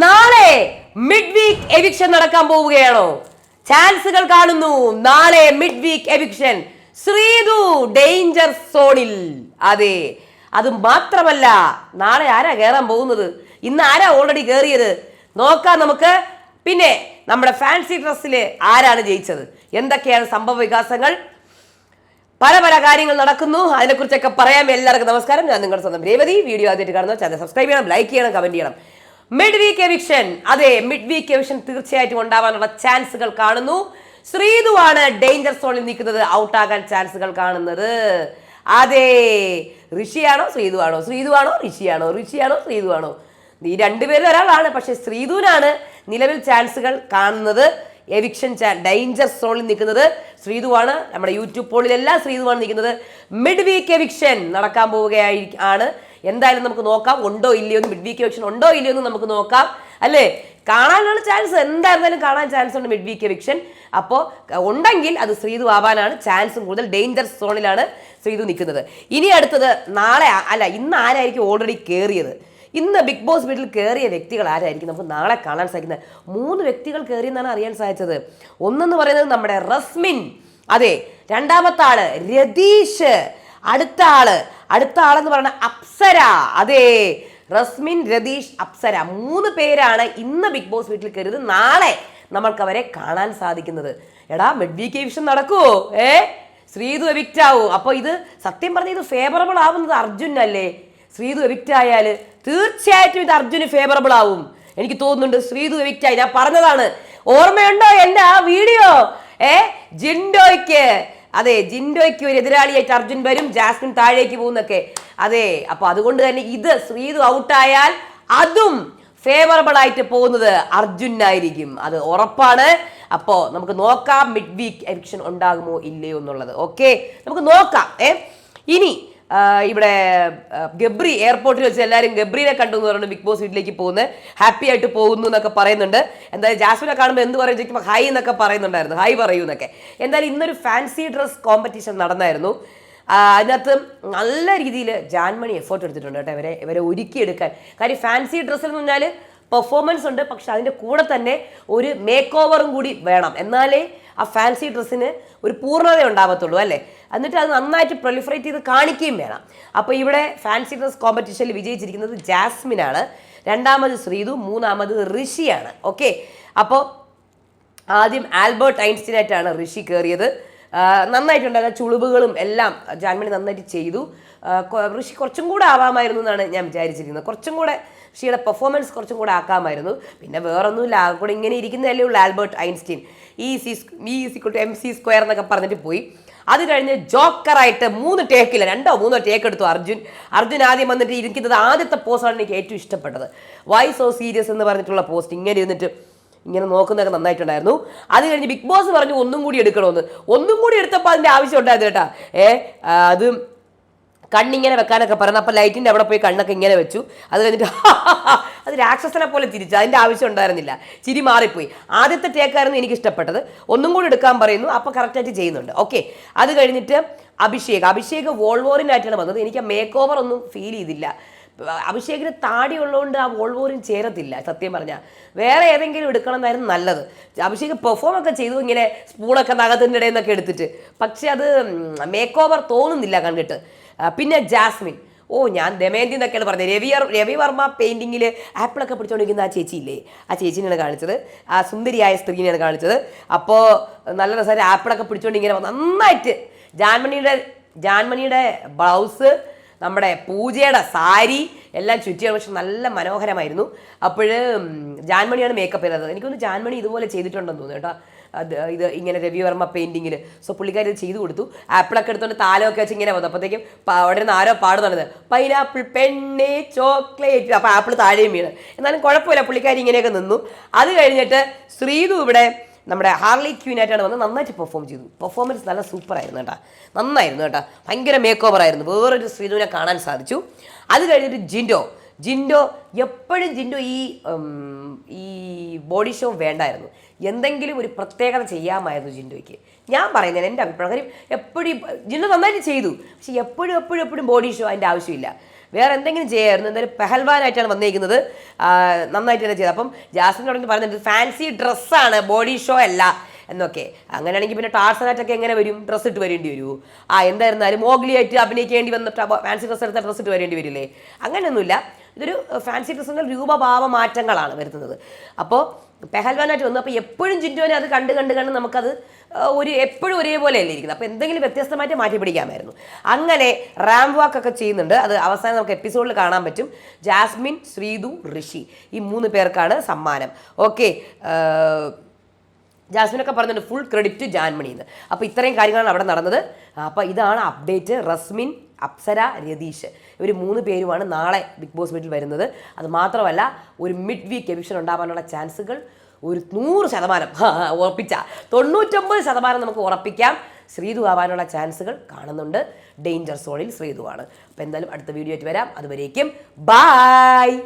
നാളെ mid week eviction നടക്കാൻ പോവുകയാണോ? ചാൻസുകൾ കാണുന്നു. നാളെ mid week eviction Sreethu danger സോണിൽ അതെ. അത് മാത്രമല്ല നാളെ ആരാ കയറാൻ പോകുന്നത്? ഇന്ന് ആരാ ഓൾറെഡി കയറിയത് നോക്കാം നമുക്ക്. പിന്നെ നമ്മുടെ ഫാൻസി ഡ്രസ്സിൽ ആരാണ് ജയിച്ചത്? എന്തൊക്കെയാണ് സംഭവ വികാസങ്ങൾ? പല പല കാര്യങ്ങൾ നടക്കുന്നു. അതിനെക്കുറിച്ചൊക്കെ പറയാം. എല്ലാവർക്കും നമസ്കാരം. ഞാൻ നിങ്ങളുടെ സ്വന്തം രേവതി. വീഡിയോ ആദ്യമായിട്ട് കാണുന്നു ചാനൽ സബ്സ്ക്രൈബ് ചെയ്യണം ലൈക്ക് ചെയ്യണം കമന്റ് ചെയ്യണം. മിഡ് വീക്ക് എവിക്ഷൻ അതെ മിഡ് വീക്ക് എവിക്ഷൻ തീർച്ചയായിട്ടും ഉണ്ടാവാനുള്ള ചാൻസുകൾ കാണുന്നു. ശ്രീതുവാണ് ഡേഞ്ചർ സോണിൽ നിൽക്കുന്നത്. ഔട്ടാകാൻ ചാൻസുകൾ കാണുന്നത്. അതെ ഋഷിയാണോ ശ്രീതുവാണോ? ശ്രീതുവാണോ ഋഷിയാണോ? ഋഷിയാണോ ശ്രീതുവാണോ? ഈ രണ്ടുപേരും ഒരാളാണ്. പക്ഷെ ശ്രീധുവിനാണ് നിലവിൽ ചാൻസുകൾ കാണുന്നത്. എവിക്ഷൻ ഡേഞ്ചർ സോണിൽ നിൽക്കുന്നത് ശ്രീധുവാണ് നമ്മുടെ യൂട്യൂബ് പോളിലെല്ലാം ശ്രീധുവാണ് നിൽക്കുന്നത്. മിഡ് വീക്ക് എവിക്ഷൻ നടക്കാൻ പോവുകയായി ആണ്. എന്തായാലും നമുക്ക് നോക്കാം. ഉണ്ടോ ഇല്ലയോ എന്ന് മിഡ് വീക്ക് എവിക്ഷൻ ഉണ്ടോ ഇല്ലയോ എന്ന് നമുക്ക് നോക്കാം. അല്ലേ? കാണാനുള്ള ചാൻസ് എന്തായിരുന്നാലും കാണാൻ ചാൻസ് ഉണ്ട് മിഡ് വീക്ക് എവിക്ഷൻ അപ്പോൾ ഉണ്ടെങ്കിൽ അത് ശ്രീതു ആവാനാണ് ചാൻസും കൂടുതൽ ഡേഞ്ചർ സോണിലാണ് ശ്രീതു നിൽക്കുന്നത്. ഇനി അടുത്തത് നാളെ അല്ല ഇന്ന് ആരായിരിക്കും ഓൾറെഡി കയറിയത് ഇന്ന് ബിഗ് ബോസ് വീട്ടിൽ കയറിയ വ്യക്തികൾ ആരായിരിക്കും? നമുക്ക് നാളെ കാണാൻ സാധിക്കുന്നത്. മൂന്ന് വ്യക്തികൾ കയറിയെന്നാണ് അറിയാൻ സാധിച്ചത്. ഒന്നെന്ന് പറയുന്നത് നമ്മുടെ റസ്മിൻ. അതെ രണ്ടാമത്തെ ആൾ രതീഷ്. അടുത്ത ആൾ അടുത്ത ആളെന്ന് പറയുന്നത് അപ്സര. അതെ റസ്മിൻ രതീഷ് അപ്സര. മൂന്ന് പേരാണ് ഇന്ന് ബിഗ് ബോസ് വീട്ടിൽ കയറിയത്. നാളെ നമ്മൾക്ക് അവരെ കാണാൻ സാധിക്കുന്നത്. എടാ മിഡ് വീക്ക് നടക്കുവോ ഏ? ശ്രീതു എവിക്റ്റ് ആവോ. അപ്പൊ ഇത് സത്യം പറഞ്ഞ ഇത് ഫേവറബിൾ ആവുന്നത് അർജുനല്ലേ ശ്രീതു എവിക്റ്റ് ആയാൽ തീർച്ചയായിട്ടും ഇത് അർജുന് ഫേവറബിൾ ആവും. എനിക്ക് തോന്നുന്നുണ്ട് ശ്രീതു എവിക്റ്റ് ആയി. ഞാൻ പറഞ്ഞതാണ്. ഓർമ്മയുണ്ടോ എന്റെ ആ വീഡിയോ? ഏ? ജിൻഡോയ്ക്ക്. അതെ ജിൻഡോയ്ക്ക് ഒരു എതിരാളിയായിട്ട് അർജുൻ വരും ജാസ്മിൻ താഴേക്ക് പോകുന്നൊക്കെ. അതെ അപ്പൊ അതുകൊണ്ട് തന്നെ ഇത് ശ്രീതു ഔട്ടായാൽ അതും ഫേവറബിൾ ആയിട്ട് പോകുന്നത് അർജുൻ ആയിരിക്കും അത് ഉറപ്പാണ്. അപ്പോൾ നമുക്ക് നോക്കാം മിഡ് വീക്ക് എവിക്ഷൻ ഉണ്ടാകുമോ ഇല്ലയോ എന്നുള്ളത്. ഓക്കെ നമുക്ക് നോക്കാം ഏ? ഇനി ഇവിടെ ഗബ്രി എയർപോർട്ടിൽ വെച്ച് എല്ലാവരും ഗബ്രീനെ കണ്ടു എന്ന് പറഞ്ഞു ബിഗ് ബോസ് വീട്ടിലേക്ക് പോകുന്നത് ഹാപ്പി ആയിട്ട് പോകുന്നു എന്നൊക്കെ പറയുന്നുണ്ട്. എന്തായാലും ജാസ്മിനെ കാണുമ്പോൾ എന്ത് പറയും ചോദിക്കുമ്പോൾ ഹൈ എന്നൊക്കെ പറയുന്നുണ്ടായിരുന്നു. ഹൈ പറയൂ എന്നൊക്കെ. എന്തായാലും ഇന്നൊരു ഫാൻസി ഡ്രസ് കോമ്പറ്റീഷൻ നടന്നായിരുന്നു. അതിനകത്ത് നല്ല രീതിയിൽ ജാൻമണി എഫേർട്ട് എടുത്തിട്ടുണ്ട് കേട്ടോ ഇവരെ ഇവരെ ഒരുക്കിയെടുക്കാൻ. കാര്യം ഫാൻസി ഡ്രസ്സിൽ എന്ന് പറഞ്ഞാൽ പെർഫോമൻസ് ഉണ്ട്. പക്ഷെ അതിന്റെ കൂടെ തന്നെ ഒരു മേക്ക് ഓവറും കൂടി വേണം. എന്നാലേ ആ ഫാൻസി ഡ്രസ്സിന് ഒരു പൂർണത ഉണ്ടാവത്തുള്ളൂ അല്ലേ? എന്നിട്ട് അത് നന്നായിട്ട് പ്രൊലിഫറേറ്റ് ചെയ്ത് കാണിക്കുകയും വേണം. അപ്പോൾ ഇവിടെ ഫാൻസി ഡ്രസ് കോമ്പറ്റീഷനിൽ വിജയിച്ചിരിക്കുന്നത് ജാസ്മിനാണ്. രണ്ടാമത് ശ്രീതു മൂന്നാമത് ഋഷിയാണ്. ഓക്കെ അപ്പോൾ ആദ്യം ആൽബർട്ട് ഐൻസ്റ്റീനായിട്ടാണ് ഋഷി കയറിയത്. നന്നായിട്ടുണ്ടായ ചുളിവുകളും എല്ലാം ജാൻമണി നന്നായിട്ട് ചെയ്തു. ഋഷി കുറച്ചും കൂടെ ആവാമായിരുന്നു എന്നാണ് ഞാൻ വിചാരിച്ചിരിക്കുന്നത്. കുറച്ചും കൂടെ ഋഷിയുടെ പെർഫോമൻസ് കുറച്ചും കൂടെ ആക്കാമായിരുന്നു. പിന്നെ വേറൊന്നുമില്ല. കൂടെ ഇങ്ങനെ ഇരിക്കുന്നതല്ലേ ഉള്ളൂ Albert Einstein. E C E equal to M C square എന്നൊക്കെ പറഞ്ഞിട്ട് പോയി. അത് കഴിഞ്ഞ് ജോക്കറായിട്ട് മൂന്ന് ടേക്കില്ല രണ്ടോ മൂന്നോ ടേക്ക് എടുത്തു അർജുൻ. അർജുൻ ആദ്യം വന്നിട്ട് ഇരിക്കുന്നത് ആദ്യത്തെ പോസ്റ്റാണ് എനിക്ക് ഏറ്റവും ഇഷ്ടപ്പെട്ടത്. വൈ സോ സീരിയസ് എന്ന് പറഞ്ഞിട്ടുള്ള പോസ്റ്റ് ഇങ്ങനെ ഇരുന്നിട്ട് ഇങ്ങനെ നോക്കുന്നതൊക്കെ നന്നായിട്ടുണ്ടായിരുന്നു. അത് കഴിഞ്ഞ് ബിഗ് ബോസ് പറഞ്ഞു ഒന്നും കൂടി എടുക്കണമെന്ന്. ഒന്നും കൂടി എടുത്തപ്പോൾ അതിന്റെ ആവശ്യം ഉണ്ടായിരുന്നു കേട്ടാ ഏ അത് കണ്ണിങ്ങനെ വെക്കാനൊക്കെ പറയുന്നത് അപ്പോൾ ലൈറ്റിന്റെ അവിടെ പോയി കണ്ണൊക്കെ ഇങ്ങനെ വെച്ചു. അത് കഴിഞ്ഞിട്ട് അത് രാക്ഷസനെ പോലെ തിരിച്ചു അതിന്റെ ആവശ്യം ഉണ്ടായിരുന്നില്ല. ചിരി മാറിപ്പോയി. ആദ്യത്തെ ടേക്കായിരുന്നു എനിക്ക് ഇഷ്ടപ്പെട്ടത്. ഒന്നും കൂടി എടുക്കാൻ പറയുന്നു. അപ്പോൾ കറക്റ്റായിട്ട് ചെയ്യുന്നുണ്ട്. ഓക്കെ അത് കഴിഞ്ഞിട്ട് അഭിഷേക്. അഭിഷേക് വോൾവോറിനായിട്ടാണ് വന്നത്. എനിക്ക് മേക്ക് ഓവർ ഒന്നും ഫീൽ ചെയ്തില്ല. അഭിഷേകിന് താടി ഉള്ളതുകൊണ്ട് ആ വോൾവോറിൻ ചേരത്തില്ല. സത്യം പറഞ്ഞാൽ വേറെ ഏതെങ്കിലും എടുക്കണം എന്നായിരുന്നു നല്ലത്. അഭിഷേക് പെർഫോം ഒക്കെ ചെയ്തു. ഇങ്ങനെ സ്പൂണൊക്കെ നഖത്തിന്റെ ഇടയിൽ നിന്നൊക്കെ എടുത്തിട്ട്. പക്ഷെ അത് മേക്ക് ഓവർ തോന്നുന്നില്ല കണ്ടിട്ട്. പിന്നെ ജാസ്മിൻ. ഓ ഞാൻ ദമയന്തി എന്നൊക്കെയാണ് പറഞ്ഞത്. രവി രവിവർമ്മ രവി വർമ്മ പെയിന്റിങ്ങിൽ ആപ്പിളൊക്കെ പിടിച്ചുകൊണ്ടിരിക്കുന്ന ആ ചേച്ചിയില്ലേ? ആ ചേച്ചിനെയാണ് കാണിച്ചത്. ആ സുന്ദരിയായ സ്ത്രീനെയാണ് കാണിച്ചത്. അപ്പോൾ നല്ല രസമായിട്ട് ആപ്പിളൊക്കെ പിടിച്ചുകൊണ്ടിങ്ങനെ നന്നായിട്ട് ജാൻമണിയുടെ ജാൻമണിയുടെ ബ്ലൗസ് നമ്മുടെ പൂജയുടെ സാരി എല്ലാം ചുറ്റിയാണ് പക്ഷെ നല്ല മനോഹരമായിരുന്നു. അപ്പോൾ ജാൻമണിയാണ് മേക്കപ്പ് ചെയ്തത്. എനിക്കൊന്ന് ജാൻമണി ഇതുപോലെ ചെയ്തിട്ടുണ്ടെന്ന് തോന്നുന്നു കേട്ടോ. അത് ഇത് ഇങ്ങനെ രവിവർമ്മ പെയിന്റിങ്ങിൽ സോ പുള്ളിക്കാരി ഇത് ചെയ്തു കൊടുത്തു. ആപ്പിളൊക്കെ എടുത്തുകൊണ്ട് താലമൊക്കെ വെച്ച് ഇങ്ങനെ വന്നു. അപ്പോഴത്തേക്കും അവിടെ നിന്ന് ആരോ പാടുന്നത് പൈനാപ്പിൾ പെണ്ണെ ചോക്ലേറ്റ് അപ്പോൾ ആപ്പിൾ താഴെയും വീണ്. എന്നാലും കുഴപ്പമില്ല പുള്ളിക്കാരി ഇങ്ങനെയൊക്കെ നിന്നു. അത് കഴിഞ്ഞിട്ട് ശ്രീതു ഇവിടെ നമ്മുടെ ഹാർലി ക്യൂനായിട്ടാണ് വന്ന് നന്നായിട്ട് പെർഫോം ചെയ്തു. പെർഫോമൻസ് നല്ല സൂപ്പർ ആയിരുന്നു കേട്ടോ. നന്നായിരുന്നു കേട്ടോ. ഭയങ്കര മേക്ക് ഓവർ ആയിരുന്നു. വേറൊരു ശ്രീധുവിനെ കാണാൻ സാധിച്ചു. അത് കഴിഞ്ഞിട്ട് ജിൻഡോ. ജിൻഡോ എപ്പോഴും ജിൻഡോ ഈ ഈ ബോഡി ഷോ വേണ്ടായിരുന്നു. എന്തെങ്കിലും ഒരു പ്രത്യേകത ചെയ്യാമായിരുന്നു ജിൻഡോയ്ക്ക്. ഞാൻ പറയുന്നത് എന്റെ അഭിപ്രായം കാര്യം എപ്പോഴും ജിൻഡോ നന്നായിട്ട് ചെയ്തു. പക്ഷെ എപ്പോഴും എപ്പോഴും എപ്പോഴും ബോഡി ഷോ അതിന്റെ ആവശ്യമില്ല. വേറെ എന്തെങ്കിലും ചെയ്യായിരുന്നു. എന്തായാലും പെഹൽവാനായിട്ടാണ് വന്നിരിക്കുന്നത് നന്നായിട്ട് തന്നെ ചെയ്തത് അപ്പം ജാസ്മിൻ തുടങ്ങി പറയുന്നത് ഫാൻസി ഡ്രസ്സാണ് ബോഡി ഷോ അല്ല എന്നൊക്കെ. അങ്ങനെയാണെങ്കിൽ പിന്നെ ടാർസനായിട്ടൊക്കെ എങ്ങനെ വരും? ഡ്രസ്സ് ഇട്ട് വരേണ്ടി വരുമോ ആ എന്തായിരുന്നാലും മോഗ്ലിയായിട്ട് അഭിനയിക്കേണ്ടി വന്നിട്ട് ഫാൻസി ഡ്രസ്സ് എടുത്ത ഡ്രസ്സ് ഇട്ട് വരേണ്ടി വരില്ലേ? അങ്ങനെയൊന്നുമില്ല. ഇതൊരു ഫാൻസി ഡ്രസ്സിന്റെ രൂപഭാവ മാറ്റങ്ങളാണ് വരുന്നത് അപ്പോൾ പെഹൽവാനായിട്ട് വന്നു അപ്പോൾ എപ്പോഴും ജിൻഡോനെ അത് കണ്ട് കണ്ട് കണ്ട് നമുക്കത് ഒരു എപ്പോഴും ഒരേപോലെ അല്ലേ ഇരിക്കുന്നത്. അപ്പോൾ എന്തെങ്കിലും വ്യത്യസ്തമായിട്ട് മാറ്റി പിടിക്കാമായിരുന്നു. അങ്ങനെ റാം വാക്ക് ഒക്കെ ചെയ്യുന്നുണ്ട്. അത് അവസാനം നമുക്ക് എപ്പിസോഡിൽ കാണാൻ പറ്റും. ജാസ്മിൻ ശ്രീതു ഋഷി ഈ മൂന്ന് പേർക്കാണ് സമ്മാനം. ഓക്കെ ജാസ്മിനൊക്കെ പറഞ്ഞിട്ടുണ്ട് ഫുൾ ക്രെഡിറ്റ് ജാൻമണിന്ന്. അപ്പോൾ ഇത്രയും കാര്യങ്ങളാണ് അവിടെ നടന്നത്. അപ്പോൾ ഇതാണ് അപ്ഡേറ്റ് റസ്മിൻ അപ്സര രതീഷ്. ഇവർ മൂന്ന് പേരുമാണ് നാളെ ബിഗ് ബോസ് വീട്ടിൽ വരുന്നത്. അത് മാത്രമല്ല ഒരു മിഡ് വീക്ക് എവിഷൻ ഉണ്ടാവാനുള്ള ചാൻസുകൾ ഒരു നൂറ് ശതമാനം. ഉറപ്പിച്ച. തൊണ്ണൂറ്റൊമ്പത് ശതമാനം നമുക്ക് ഉറപ്പിക്കാം. ശ്രീതു ആവാനുള്ള ചാൻസുകൾ കാണുന്നുണ്ട്. ഡേഞ്ചർ സോണിൽ ശ്രീതു ആണ് അപ്പോൾ എന്തായാലും അടുത്ത വീഡിയോ ആയിട്ട് വരാം. അതുവരേക്കും ബായ്